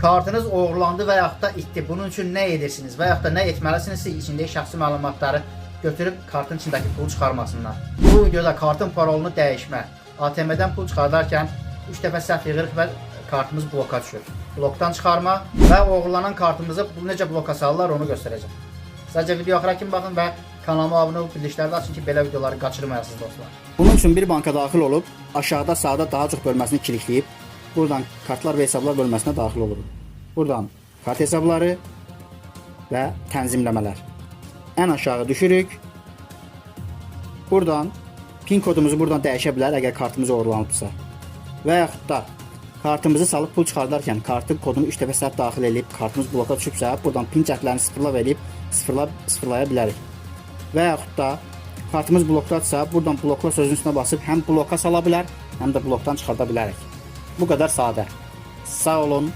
kartınız oğurlandı və yaxud da itdi. Bunun üçün nə edirsiniz və yaxud da nə etməlisinizsə içindəki şəxsi məlumatları götürüb kartın içindəki pulu çıxarmasınlar. Bu videoda kartın parolunu dəyişmə, ATM-dən pul çıxardarkən 3 dəfə səhv yığırıq və kartımız bloka düşür. Blokdan çıxarma və oğurlanan kartımızı necə bloka salırlar onu göstərəcəm. Sadəcə video axıra kimi baxın və kanalıma abunə olub bildirişləri açın ki, belə videoları qaçırmayasınız dostlar. Bunun üçün bir banka daxil olub, aşağıda sağda daha çox bölməsini klikləyib, buradan kartlar və hesablar bölməsinə daxil oluruq. Buradan kart hesabları və tənzimləmələr. Ən aşağı düşürük. Buradan pin kodumuzu buradan dəyişə bilər əgər kartımız oğurlanıbsa. Və da kartımızı salıb pul çıxardarkən kartın kodunu 3 dəfə səhv daxil edib kartımız bloka düşübsə, buradan pin cəhdlərini sıfırla verib sıfırla sıfırlaya bilərik. Və da kartımız blokdadsa, buradan blokla sözünün üstünə basıb həm bloka sala bilər, həm də blokdan çıxarda bilərik. Bu qədər sadə. Sağ olun.